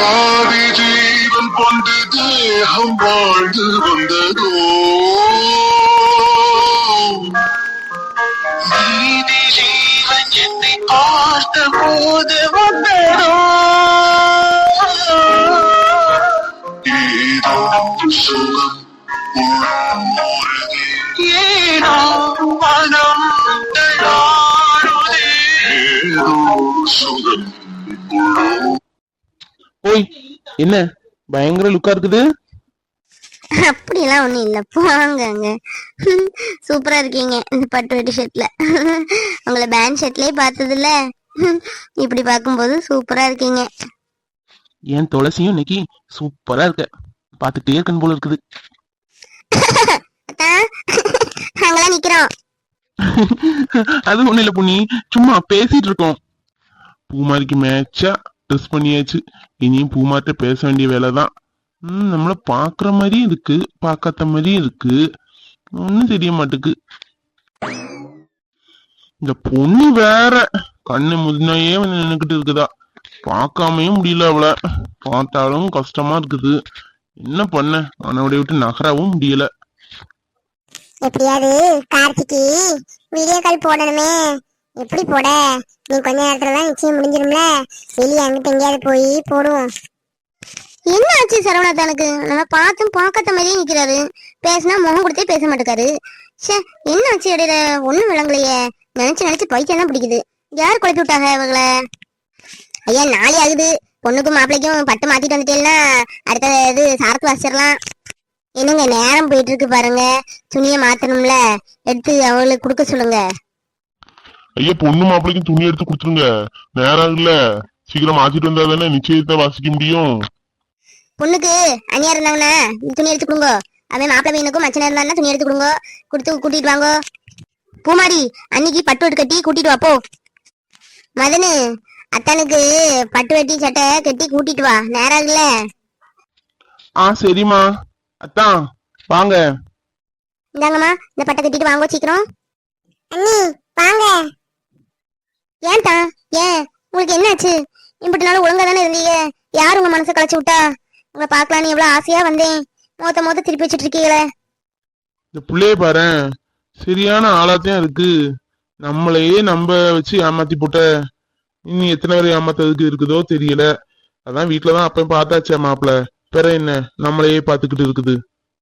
ஆதி ஜீவன் கொண்டு தேகம் வாழ்ந்து வந்ததோ நீதி ஜீவன் என்னை பார்த்த போது வந்ததோ ஏதோ சுகம் உள்ளுமுருகே. ஏனோ மனம் என்ன? பயங்கர லுக்கா இருக்குது. அப்படிலாம் ஒண்ணும் இல்ல. போங்கங்க. சூப்பரா இருக்கீங்க இந்த பட்டு வெட்டி ஷர்ட்ல உங்களை பேண்ட் ஷர்ட்லயே பார்த்தது இல்ல இப்படி பார்க்கும்போது சூப்பரா இருக்கீங்க. என் துளசியும் இன்னைக்கு சூப்பரா இருக்க. பாத்துட்டே இருக்கணும் போல இருக்குது. நாங்களாம் நிக்கிறோம். அது ஒண்ணு இல்ல புண்ணி. சும்மா பேசிட்டு இருக்கோம். பூமாரிக்கு மேட்சா ட்ரெஸ் பண்ணியாச்சு. இனியும் பூமாட்ட பேச வேண்டிய வேலை தான் ம் நம்மள பாக்குற மாதிரியும் இருக்கு பார்க்காத மாதிரியும் இருக்கு. ஒன்றும் தெரிய மாட்டுக்கு. இந்த பொண்ணு வேற கண்ணு முதினாயே வந்து நின்றுக்கிட்டு இருக்குதா. பார்க்காமையும் முடியல அவளை. பார்த்தாலும் கஷ்டமா இருக்குது. என்ன பண்ண? அவனை விட்டு நகரவும் முடியல. எப்படியாவது கார்த்திக்கு வீடியோ கால் போடணுமே. எப்படி போட? நீ கொஞ்ச நேரத்துல தான் நிச்சயம் முடிஞ்சிரும்ல? வெளியே அங்கிட்ட எங்கேயாவது போய் போடுவோம் என்ன ஆச்சு சரவணா தனக்கு நம்ம பார்த்தும் பார்க்காத மாதிரியே நிக்கிறாரு. பேசினா முகம் கொடுத்தே பேச மாட்டேக்காரு. ச்சே என்ன ஆச்சு இடையில? ஒண்ணும் விளங்கலையே. நினைச்சு நினைச்சு பைத்தியம் தான் பிடிக்குது. யார் குழப்பி விட்டாங்க இவங்களை? ஐயா நாளை ஆகுது. பொண்ணுக்கும் மாப்பிள்ளைக்கும் பட்டு மாத்திட்டு வந்துட்டேன்னா அடுத்த இது சாரத்து வாசிடலாம் என்னங்க நேரம் போயிட்டு இருக்கு பாருங்க. துணியை மாத்தணும்ல. எடுத்து அவங்களுக்கு கொடுக்க சொல்லுங்க. ஐயா பொண்ணு மாப்பிள்ளைக்கு துணி எடுத்து கொடுத்துருங்க. நேரம் இல்ல. சீக்கிரம் மாத்திட்டு வந்தா தானே நிச்சயத்தை வாசிக்க முடியும். பொண்ணுக்கு அண்ணியா இருந்தாங்கன்னா துணி எடுத்து கொடுங்க. அவன் மாப்பிள்ளை பையனுக்கும் மச்சனா இருந்தாங்கன்னா துணி எடுத்து கொடுங்க. கொடுத்து கூட்டிட்டு வாங்க. பூமாரி அன்னைக்கு பட்டு வெட்டு கட்டி கூட்டிட்டு வா போ. மதனு அத்தனுக்கு பட்டு வெட்டி சட்டை கட்டி கூட்டிட்டு வா. நேரம் ஆகுல ஆ சரிம்மா. அத்தான் வாங்க. இந்தாங்கம்மா இந்த பட்டை கட்டிட்டு வாங்க சீக்கிரம். அண்ணி வாங்க. ஏன்டா? ஏன் உங்களுக்கு என்னாச்சு? இப்படி நாள் ஒழுங்கா தானே இருந்தீங்க? யார் உங்க மனசை கலைச்சு விட்டா? உங்களை பார்க்கலான்னு எவ்வளவு ஆசையா வந்தேன். மொத்த மொத்த திருப்பி வச்சிட்டு இருக்கீங்களே. இந்த புள்ளைய பாரு. சரியான ஆளாத்தையும் இருக்கு. நம்மளையே நம்ப வச்சு ஏமாத்தி போட்ட. இனி எத்தனை பேர் ஏமாத்ததுக்கு இருக்குதோ தெரியல. அதான் வீட்டுலதான் அப்ப பார்த்தாச்சே மாப்பிள. பிற என்ன? நம்மளையே பாத்துக்கிட்டு இருக்குது.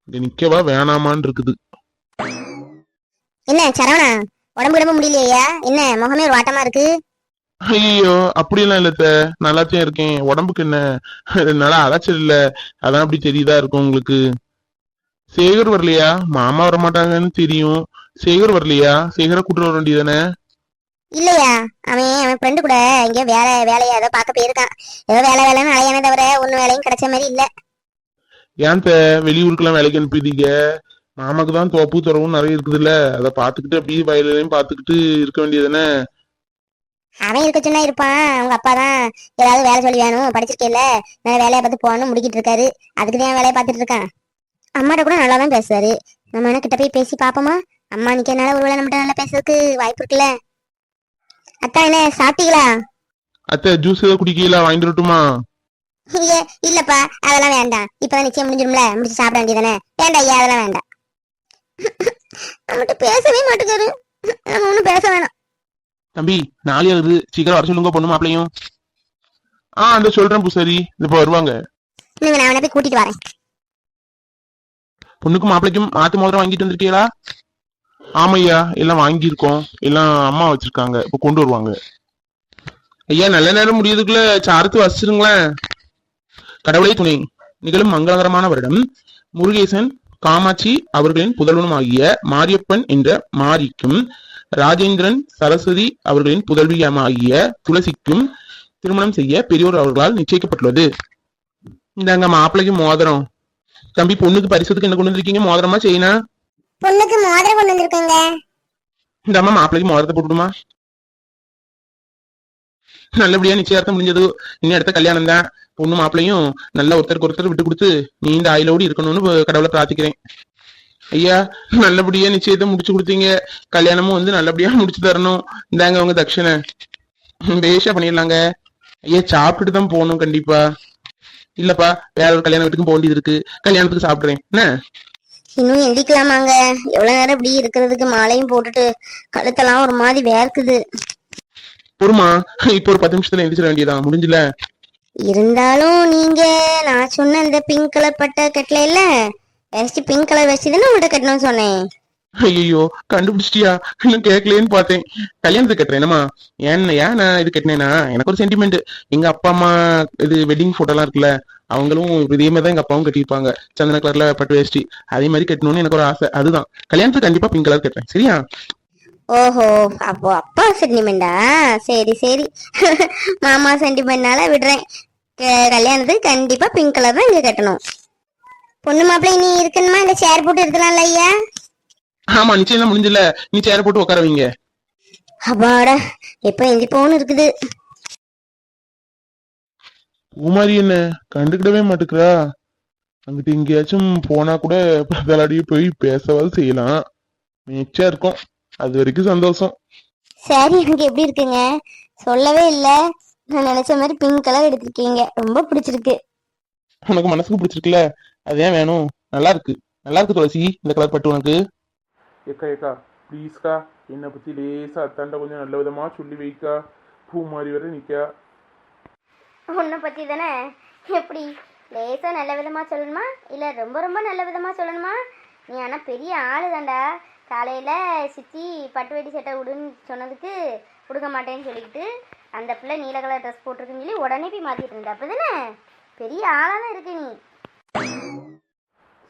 இங்க நிக்கவா வேணாமான்னு இருக்குது. என்ன சரவணா? உடம்பு உடம்பு முடியலையா என்ன முகமே ஒரு வாட்டமா இருக்கு? ஐயோ அப்படியெல்லாம் இல்லத்த நல்லாத்தையும் இருக்கேன். உடம்புக்கு என்ன? ரெண்டு நாளா அலைச்சல் இல்ல. அதான் அப்படி தெரியுதா இருக்கும் உங்களுக்கு? சேகர் வரலையா? மாமா வர மாட்டாங்கன்னு தெரியும். சேகர் வரலையா? சேகரை கூட்டு வர வேண்டியதானே இல்லையா? அவன் அவன் ஃப்ரெண்டு கூட இங்க வேலை வேலையா ஏதோ பார்க்க போயிருக்கான். ஏதோ வேலை வேலைன்னு அலையானே தவிர ஒன்னும் வேலையும் கிடைச்ச மாதிரி இல்ல. ஏன் த வெளியூருக்கெல்லாம் வேலைக்கு அனுப்பிதீங்க மாமாக்கு தான் தோப்பு துறவும் நிறைய இருக்குதுல்ல. அதை பார்த்துக்கிட்டு அப்படியே வயலையும் பார்த்துக்கிட்டு இருக்க வேண்டியதுதானே? அவன் இருக்க சொன்னா இருப்பான். அவங்க அப்பா தான் ஏதாவது வேலை சொல்லி வேணும். படிச்சிருக்கேல்ல. நல்ல வேலையை பார்த்து போகணும். முடிக்கிட்டு இருக்காரு. அதுக்கு தான் வேலையை பார்த்துட்டு இருக்கான். அம்மாட்ட கூட நல்லா தான் பேசுவாரு. நம்ம என்ன கிட்ட போய் பேசி பாப்போமா அம்மா நிக்கிறனால ஒருவேளை நம்மகிட்ட நல்லா பேசுறதுக்கு வாய்ப்பு இருக்குல்ல. அத்தா என்ன சாப்பிட்டீங்களா? அத்தை ஜூஸ் ஏதாவது குடிக்கலாம் வாங்கிட்டு வரட்டுமா? இல்லப்பா. அதெல்லாம் வேண்டாம். இப்பதான் நிச்சயம் முடிஞ்சிரும்ல முடிச்சு சாப்பிட வேண்டியதானே வேண்டாம் ஐயா அதெல்லாம் வேண்டாம். நம்மகிட்ட பேசவே மாட்டேங்காரு நம்ம ஒண்ணும் பேச வேணாம். தம்பி நாளே வருது சீக்கிரம் வர சொல்லுங்க பொண்ணு மாப்பிளையும் ஆ அந்த சொல்றேன் பூசாரி. இப்ப வருவாங்க. நீங்க நான் அவனை போய் கூட்டிட்டு வரேன். பொண்ணுக்கும் மாப்பிளைக்கும் மாத்து மோதிரம் வாங்கிட்டு வந்திருக்கீங்களா? ஆமையா எல்லாம் வாங்கியிருக்கோம். எல்லாம் அம்மா வச்சிருக்காங்க. இப்ப கொண்டு வருவாங்க. ஐயா நல்ல நேரம் முடியறதுக்குள்ள சாரத்து வச்சிருங்களேன். கடவுளை துணை. நிகழும் மங்களகரமான வருடம். முருகேசன் காமாட்சி அவர்களின் புதல்வனும் ஆகிய மாரியப்பன் என்ற மாரிக்கும் ராஜேந்திரன் சரஸ்வதி அவர்களின் புதல்வியமாகிய துளசிக்கும் திருமணம் செய்ய பெரியோர் அவர்களால் நிச்சயிக்கப்பட்டுள்ளது. இந்தாங்க மாப்பிள்ளைக்கு மோதிரம். தம்பி பொண்ணுக்கு பரிசுக்கு என்ன கொண்டு வந்திருக்கீங்க? மோதிரமா செய்யினா பொண்ணுக்கு மோதிரம் கொண்டு வந்திருக்கோங்க. இந்த அம்மா மாப்பிள்ளைக்கு மோதிரத்தை போட்டுடுமா? நல்லபடியா நிச்சயார்த்தம் முடிஞ்சது. இன்னும் அடுத்த கல்யாணம் தான் பொண்ணு மாப்பிள்ளையும் நல்ல ஒருத்தருக்கு ஒருத்தர் விட்டு கொடுத்து நீண்ட ஆயுளோடு இருக்கணும்னு கடவுளை பிரார்த்திக்கிறேன். ஐயா நல்லபடியா நிச்சயத்தை முடிச்சு கொடுத்தீங்க. கல்யாணமும் வந்து நல்லபடியா முடிச்சு தரணும். இந்தாங்க உங்க தட்சணை. பேஷா பண்ணிடலாங்க. ஐயா சாப்பிட்டுட்டு தான் போகணும் கண்டிப்பா. இல்லப்பா வேற ஒரு கல்யாண வீட்டுக்கும் போக வேண்டியது இருக்கு. கல்யாணத்துக்கு சாப்பிடுறேன். என்ன? இன்னும் எந்திக்கலாமாங்க? எவ்வளவு நேரம் இப்படி இருக்கிறதுக்கு மாலையும் போட்டுட்டு கழுத்தெல்லாம் ஒரு மாதிரி வேர்க்குது. பொறுமா இப்போ ஒரு பத்து நிமிஷத்துல எந்திரிச்சிட வேண்டியதான் முடிஞ்சுல? இருந்தாலும் நீங்க நான் சொன்ன இந்த பிங்க் கலர் பட்டை கட்டல இல்ல? வேஸ்ட் பிங்க் கலர் வச்சு தானே உங்கள்கிட்ட கட்டணும்னு சொன்னேன். ஐயோ கண்டுபிடிச்சிட்டியா? இன்னும் கேட்கலையேன்னு பார்த்தேன். கல்யாணத்துக்கு கட்டுறேன் என்னமா ஏன் ஏன் நான் இது கட்டினேன்னா எனக்கு ஒரு சென்டிமெண்ட் எங்க அப்பா அம்மா இது வெட்டிங் போட்டோ எல்லாம் இருக்குல்ல அவங்களும் இதே மாதிரி தான் எங்க அப்பாவும் கட்டியிருப்பாங்க. சந்தன கலர்ல பட்டு வேஷ்டி. அதே மாதிரி கட்டணும்னு எனக்கு ஒரு ஆசை. அதுதான். கல்யாணத்துக்கு கண்டிப்பா பிங்க் கலர் கட்டுறேன். சரியா? ஓஹோ அப்போ அப்பா சென்டிமெண்டா சரி சரி. மாமா சென்டிமெண்ட்னால விடுறேன். கல்யாணத்துக்கு கண்டிப்பா பிங்க் கலர் தான் இங்க கட்டணும். பொண்ணு மாப்பிள்ளை நீ இருக்கணுமா? இல்ல சேர் போட்டு இருக்கலாம்ல ஐயா? ஆமா நிச்சயம் முடிஞ்சல நீ சேர போட்டு உட்கார வைங்க. அப்பாடா எப்ப எந்திப்போன்னு இருக்குது? பூமாரி என்ன கண்டுக்கிடவே மாட்டுக்கிறா. அங்கிட்டு எங்கேயாச்சும் போனா கூட பதலாடியே போய் பேசவாது செய்யலாம். மிச்சா இருக்கும். அது வரைக்கும் சந்தோஷம். சாரி எனக்கு எப்படி இருக்குங்க? சொல்லவே இல்ல. நான் நினைச்ச மாதிரி பிங்க் கலர் எடுத்திருக்கீங்க. ரொம்ப பிடிச்சிருக்கு. உனக்கு மனசுக்கு பிடிச்சிருக்குல்ல? அது ஏன் வேணும்? நல்லா இருக்கு. நல்லா இருக்கு துளசி இந்த கலர் பட்டு உனக்கு. ஏக்கா ஏக்கா ப்ளீஸ்க்கா என்னை பற்றி லேசாக அத்தாண்ட கொஞ்சம் நல்ல விதமாக சொல்லி வைக்கா. பூ மாதிரி வர நிற்கா உன்னை பத்தி தானே? எப்படி? லேசா நல்ல விதமா சொல்லணுமா? இல்ல ரொம்ப ரொம்ப நல்ல விதமா சொல்லணுமா? நீ ஆனா பெரிய ஆளு தான்டா காலையில சித்தி பட்டு வெட்டி சட்டை விடுன்னு சொன்னதுக்கு கொடுக்க மாட்டேன்னு சொல்லிக்கிட்டு அந்த பிள்ளை நீல கலர் ட்ரெஸ் போட்டிருக்குன்னு சொல்லி உடனே போய் மாத்திட்டு இருந்தா. அப்படிதானே பெரிய ஆளா தான் இருக்கு நீ.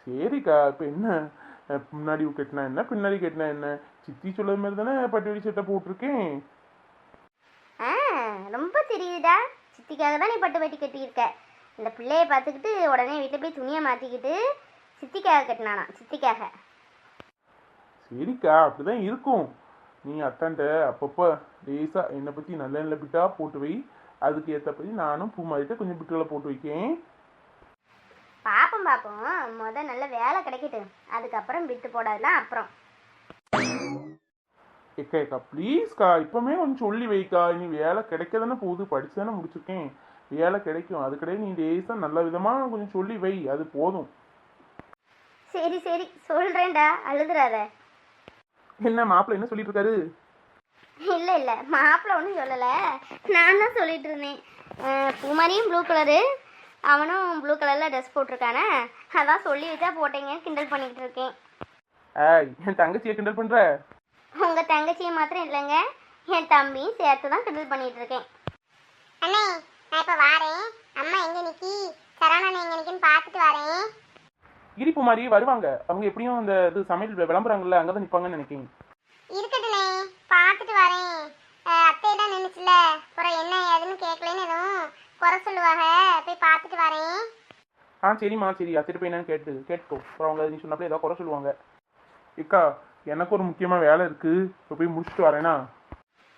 சரிக்கா இப்போ என்ன? முன்னாடி கட்டினா என்ன? பின்னாடி கட்டினா என்ன? சித்தி சொல்லுற மாதிரி தானே பட்டு வெடி சட்டை போட்டிருக்கேன். ஆ ரொம்ப தெரியுதுடா. சித்திக்காக தான் நீ பட்டு வெட்டி கட்டியிருக்க. இந்த பிள்ளைய பார்த்துக்கிட்டு உடனே வீட்டில் போய் துணியை மாற்றிக்கிட்டு சித்திக்காக கட்டினானா? சித்திக்காக. சரிக்கா அப்படிதான் இருக்கும். நீ அத்தான்ட்ட அப்பப்போ லேசாக என்னை பற்றி நல்ல நல்ல பிட்டா போட்டு வை. அதுக்கு ஏற்றபடி நானும் பூ மாதிரிட்ட கொஞ்சம் பிட்டுகளை போட்டு வைக்கேன். பாப்போம் பாப்போம். முத நல்ல வேலை கிடைக்கட்டும் அதுக்கப்புறம் விட்டு போடாதெல்லாம் அப்புறம். ஏக்கா ஏக்கா ப்ளீஸ்க்கா இப்போமே கொஞ்சம் சொல்லி வைக்கா. நீ வேலை கிடைக்க தானே போகுது. படிச்சு தானே முடிச்சிருக்கேன். வேலை கிடைக்கும். அதுக்கடையே நீ லேசாக நல்ல விதமாக கொஞ்சம் சொல்லி வை. அது போதும். சரி சரி. சொல்றேன்டா. அழுதுறாத. என்ன மாப்பிள்ளை என்ன சொல்லிட்டு இருக்காரு இல்லை இல்லை. மாப்பிள்ள ஒன்றும் சொல்லலை. நான் தான் சொல்லிட்டு இருந்தேன். பூமாரியும் ப்ளூ கலரு அவனும் ப்ளூ கலரில் ட்ரெஸ் போட்டிருக்கானே. அதான் சொல்லி வச்சா போட்டீங்க கிண்டல் பண்ணிக்கிட்டு இருக்கேன். என் தங்கச்சியை கிண்டல் பண்ற? உங்கள் தங்கச்சியை மாத்திரம் இல்லைங்க. என் தம்பியும் சேர்த்து தான் கிண்டல் பண்ணிட்டு இருக்கேன். அண்ணே நான் இப்ப வாரேன். அம்மா எங்க நிக்கி? சரவணன் எங்க நிக்கின்னு பார்த்துட்டு வரேன். இடிப்பு மாதிரி வருவாங்க. அவங்க எப்படியும் அந்த இது சமையல் விளம்பரங்கள்ல அங்கே தான் நிற்பாங்கன்னு நினைக்கிறேன். இருக்கட்டுண்ணே பார்த்துட்டு வரேன். அத்தை தான் நின்றுச்சுல அப்புறம் என்ன ஏதுன்னு கேட்கலன்னு எதுவும் குறை சொல்லுவாங்க. போய் பார்த்துட்டு வரேன். ஆ சரிம்மா சரி. அத்திட்டு போய் என்னன்னு கேட்டு கேட்டுக்கோ. அப்புறம் அவங்க நீ சொன்னப்பல ஏதோ குறை சொல்லுவாங்க. இக்கா எனக்கு ஒரு முக்கியமாக வேலை இருக்கு. இப்போ போய் முடிச்சுட்டு வரேனா?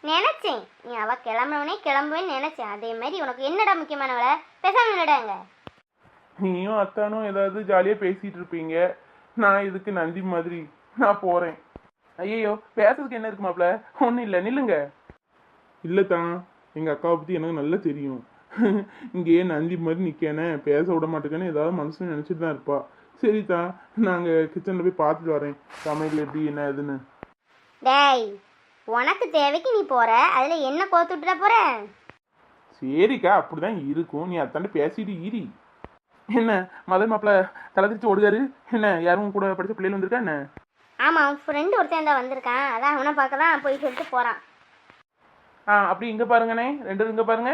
நினைச்சேன். நீ அவ கிளம்புனே கிளம்புவேன்னு நினைச்சேன். அதே மாதிரி உனக்கு என்னடா முக்கியமான வேலை? பேசாம நின்னுடாங்க நீயும் அத்தானும் ஏதாவது ஜாலியாக பேசிட்டு இருப்பீங்க. நான் இதுக்கு நந்தி மாதிரி. நான் போகிறேன் ஐயோ பேசுறதுக்கு என்ன இருக்கு மாப்ள ஒன்றும் இல்லை நில்லுங்க. இல்லை தான் எங்கள் அக்காவை பற்றி எனக்கு நல்லா தெரியும். இங்கேயே நந்தி மாதிரி நிற்கேனே பேச விட மாட்டேங்கன்னு ஏதாவது மனசுல நினச்சிட்டு தான் இருப்பா. சரி தான் நாங்கள் கிச்சனில் போய் பார்த்துட்டு வரேன். சமையல் எப்படி என்ன ஏதுன்னு. டேய் உனக்கு தேவைக்கு நீ போற. அதுல என்ன கோத்து விட்டுட போற? சரிக்கா அப்படிதான் இருக்கும். நீ அத்தாண்ட பேசிட்டு ஈரி என்ன மதன் மாப்பிள்ள தலை திருச்சி ஓடுகாரு? என்ன யாரும் கூட படிச்ச பிள்ளைகள் வந்திருக்கா என்ன? ஆமா அவன் ஃப்ரெண்டு ஒருத்தன் தான் வந்திருக்கான். அதான் அவனை பார்க்க தான் போய் சொல்லிட்டு போறான். ஆ அப்படி இங்க பாருங்கண்ணே. ரெண்டு இங்க பாருங்க.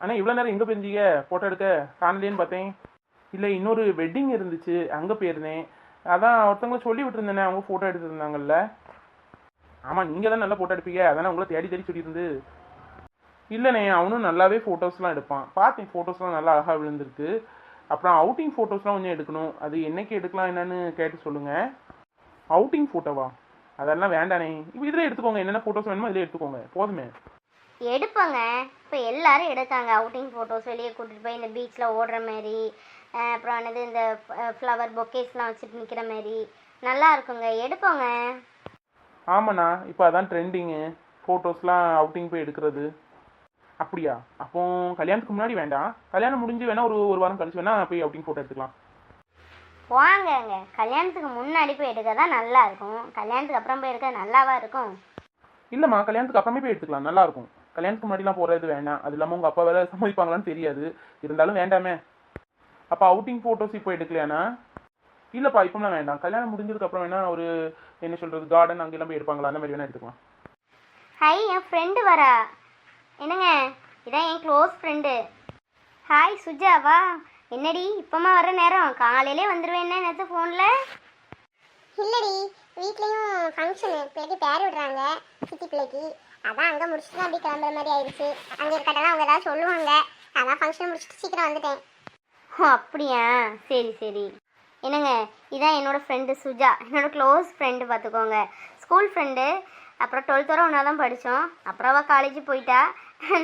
அண்ணா இவ்வளோ நேரம் எங்கே போயிருந்தீங்க? ஃபோட்டோ எடுக்க? காணலேன்னு பார்த்தேன். இல்லை இன்னொரு வெட்டிங் இருந்துச்சு. அங்கே போயிருந்தேன். அதான் ஒருத்தவங்கள சொல்லி விட்டுருந்தேனே அவங்க ஃபோட்டோ எடுத்துருந்தாங்கல்ல. ஆமாம் நீங்கள் தான் நல்லா ஃபோட்டோ எடுப்பீங்க. அதானே உங்களை தேடி தேடி சொல்லியிருந்து. இல்லைண்ணே அவனும் நல்லாவே ஃபோட்டோஸ்லாம் எடுப்பான். பார்த்தேன் ஃபோட்டோஸ்லாம் நல்லா அழகாக விழுந்திருக்கு. அப்புறம் அவுட்டிங் ஃபோட்டோஸ்லாம் கொஞ்சம் எடுக்கணும். அது என்னைக்கு எடுக்கலாம் என்னன்னு கேட்டு சொல்லுங்கள் அவுட்டிங் ஃபோட்டோவா அதெல்லாம் வேண்டானே. இப்போ இதில் எடுத்துக்கோங்க. என்னென்ன ஃபோட்டோஸ் வேணுமோ இதில் எடுத்துக்கோங்க. போதுமே. எடுப்பாங்க. இப்போ எல்லாரும் எடுக்காங்க அவுட்டிங் ஃபோட்டோஸ் வெளியே கூட்டிட்டு போய் இந்த பீச்சில் ஓடுற மாதிரி அப்புறம் என்னது இந்த ஃப்ளவர் பொக்கேஸ்லாம் வச்சுட்டு நிற்கிற மாதிரி நல்லா இருக்குங்க. எடுப்போங்க. ஆமாண்ணா. இப்போ அதான் ட்ரெண்டிங்கு ஃபோட்டோஸ்லாம் அவுட்டிங் போய் எடுக்கிறது. அப்படியா? அப்போ கல்யாணத்துக்கு முன்னாடி வேண்டாம். கல்யாணம் முடிஞ்சு வேணா ஒரு ஒரு வாரம் கழிச்சு வேணா போய் அவுட்டிங் ஃபோட்டோ எடுத்துக்கலாம். வாங்கங்க கல்யாணத்துக்கு முன்னாடி போய் எடுக்க தான் நல்லா இருக்கும். கல்யாணத்துக்கு அப்புறம் போய் எடுக்க நல்லாவா இருக்கும்? இல்லைம்மா கல்யாணத்துக்கு அப்புறமே போய் எடுத்துக்கலாம். நல்லா இருக்கும். கல்யாணத்துக்கு முன்னாடிலாம் போகிறது வேண்டாம் அது இல்லாமல் உங்கள் அப்பா வேற சம்மதிப்பாங்களான்னு தெரியாது. இருந்தாலும் வேண்டாமே. அப்போ அவுட்டிங் ஃபோட்டோஸ் இப்போ எடுக்கலையாண்ணா? இல்லைப்பா இப்போலாம் வேண்டாம். கல்யாணம் முடிஞ்சதுக்கு அப்புறம் வேணா ஒரு என்ன சொல்கிறது கார்டன் அங்கெல்லாம் போய் எடுப்பாங்களா? அந்த மாதிரி வேணா எடுத்துக்கலாம். ஹை என் ஃப்ரெண்டு வரா. என்னங்க? இதான் என் க்ளோஸ் ஃப்ரெண்டு ஹாய் சுஜாவா என்னடி இப்போமா வர நேரம்? காலையிலே வந்துடுவேன்னு நேற்று ஃபோனில் இல்லடி வீட்லயும் ஃபங்க்ஷனு பிள்ளைக்கு பேர் விடுறாங்க சித்தி பிள்ளைக்கு. அதான் அங்கே முடிச்சுட்டு தான் அப்படியே கிளம்புற மாதிரி ஆயிடுச்சு. அங்கே இருக்கட்டெல்லாம் அவங்க ஏதாவது சொல்லுவாங்க. அதான் ஃபங்க்ஷன் முடிச்சுட்டு சீக்கிரம் வந்துட்டேன். ஓ அப்படியா? சரி சரி. என்னங்க இதான் என்னோட ஃப்ரெண்டு சுஜா. என்னோட க்ளோஸ் ஃப்ரெண்டு பார்த்துக்கோங்க ஸ்கூல் ஃப்ரெண்டு அப்புறம் டுவெல்த் வரை ஒன்றா தான் படித்தோம் அப்புறம் அவள் காலேஜ் போயிட்டா.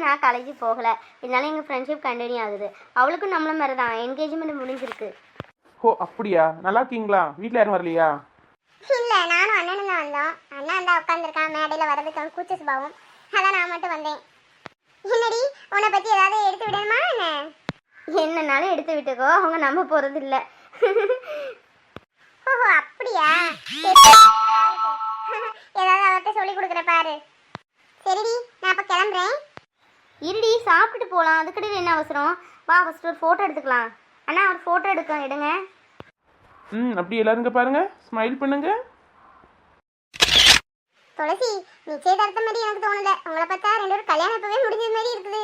நான் காலேஜ் போகலை. இதனால எங்கள் ஃப்ரெண்ட்ஷிப் கண்டினியூ ஆகுது. அவளுக்கும் நம்மள மாதிரி தான் என்கேஜ்மெண்ட் முடிஞ்சிருக்கு. ஓ அப்படியா? நல்லா இருக்கீங்களா? வீட்டில் யாரும் வரலையா? இல்ல நானும் அண்ணனும் தான் வந்தோம். அண்ணா அந்த உட்காந்துருக்கான் மேடையில் வர்றதுக்கு அவன் கூச்ச சுபாவம். அதான் நான் மட்டும் வந்தேன். என்னடி? உன்னை பத்தி ஏதாவது எடுத்து விடணுமா என்ன? என்னன்னாலும் எடுத்து விட்டுக்கோ. அவங்க நம்ப போகிறது இல்லை ஓஹோ அப்படியா? சரி. ஏதாவது அவர்கிட்ட சொல்லி கொடுக்குற பாரு. சரிடி நான் அப்ப கிளம்புறேன். இருடி சாப்பிட்டுட்டு போகலாம் அதுக்கிட்ட என்ன அவசரம்? வா ஃபஸ்ட்டு ஒரு ஃபோட்டோ எடுத்துக்கலாம். அண்ணா ஒரு ஃபோட்டோ எடுக்க எடுங்க. ம் அப்படி எல்லாரும் இங்க பாருங்க. ஸ்மைல் பண்ணுங்க. துளசி நிச்சயதார்த்தம் மாதிரி எனக்கு தோணல. உங்களை பார்த்தா ரெண்டு பேரும் கல்யாணம் இப்பவே முடிஞ்சது மாதிரி இருக்குது.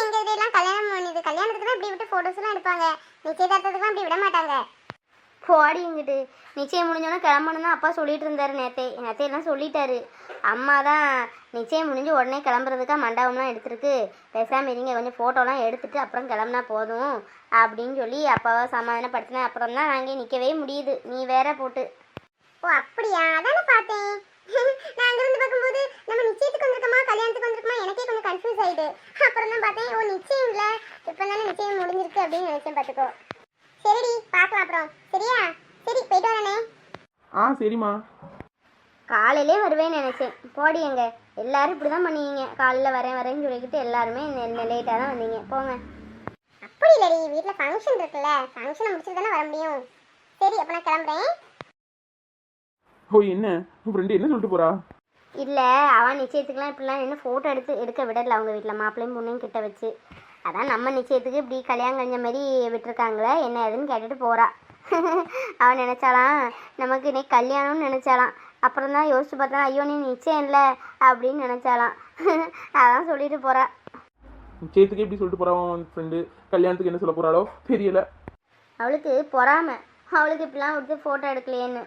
எங்க இதெல்லாம் கல்யாணம் பண்ணிது கல்யாணத்துக்கு தான் இப்படி விட்டு போட்டோஸ் எல்லாம் எடுப்பாங்க. நிச்சயதார்த்தத்துக்கு அப்படி விட மாட்டாங்க. போடி இங்கிட்டு. நிச்சயம் முடிஞ்சோன்னே கிளம்பணும்னு அப்பா சொல்லிட்டு இருந்தாரு நேத்தே. நேத்தே எல்லாம் சொல்லிட்டாரு. அம்மா தான் நிச்சயம் முடிஞ்சு உடனே கிளம்புறதுக்கா மண்டபம்லாம் எடுத்திருக்கு. பேசாமல் இருங்க கொஞ்சம் ஃபோட்டோலாம் எடுத்துட்டு அப்புறம் கிளம்புனா போதும் அப்படின்னு சொல்லி அப்பாவை சமாதானப்படுத்தினேன். அப்புறம் தான் நாங்கள் நிற்கவே முடியுது. நீ வேற போட்டு. ஓ அப்படியா? அதானே பார்த்தேன். நான் அங்கிருந்து பார்க்கும்போது நம்ம நிச்சயத்துக்கு வந்திருக்கோமா? கல்யாணத்துக்கு வந்திருக்கோமா? எனக்கே கொஞ்சம் கன்ஃபியூஸ் ஆயிடு அப்புறம் தான் பார்த்தேன் ஓ நிச்சயம் இல்லை. இப்போ தானே நிச்சயம் முடிஞ்சிருக்கு அப்படின்னு நினைச்சேன் பார்த்துக்கோ. சரிடி பார்க்கலாம் அப்புறம். சரியா? சரி போயிட்டு வரேனே ஆ சரிம்மா. காலையிலே வருவேன்னு நினச்சேன். போடி எங்க. எல்லாரும் இப்படி தான் பண்ணுவீங்க. காலையில் வரேன் வரேன்னு சொல்லிக்கிட்டு எல்லாருமே லேட்டாக தான் வந்தீங்க. போங்க. அப்படி இல்லடி. வீட்டில் ஃபங்க்ஷன் இருக்குல்ல. ஃபங்க்ஷனை முடிச்சுட்டு தானே வர முடியும். சரி அப்போ நான் கிளம்புறேன். ஓ என்ன? உன் ஃப்ரெண்டு என்ன சொல்லிட்டு போறா? இல்லை அவன் நிச்சயத்துக்குலாம் இப்படிலாம் என்ன ஃபோட்டோ எடுத்து எடுக்க விடல அவங்க வீட்டில் மாப்பிள்ளையும் பொண்ணையும் கிட்ட வச்சு. அதான் நம்ம நிச்சயத்துக்கு இப்படி கல்யாணம் கழிஞ்ச மாதிரி விட்டுருக்காங்களே என்ன ஏதுன்னு கேட்டுட்டு போறா. அவன் நினச்சாலாம் நமக்கு இன்னைக்கு கல்யாணம்னு நினச்சாலாம். அப்புறம் தான் யோசிச்சு பார்த்தா ஐயோ நீ நிச்சயம் இல்லை அப்படின்னு நினச்சாலாம். அதான் சொல்லிட்டு போறா. நிச்சயத்துக்கு எப்படி சொல்லிட்டு போறா உன் ஃப்ரெண்டு கல்யாணத்துக்கு என்ன சொல்ல போறாளோ தெரியல. அவளுக்கு பொறாம. அவளுக்கு இப்படிலாம் கொடுத்து ஃபோட்டோ எடுக்கலையேன்னு.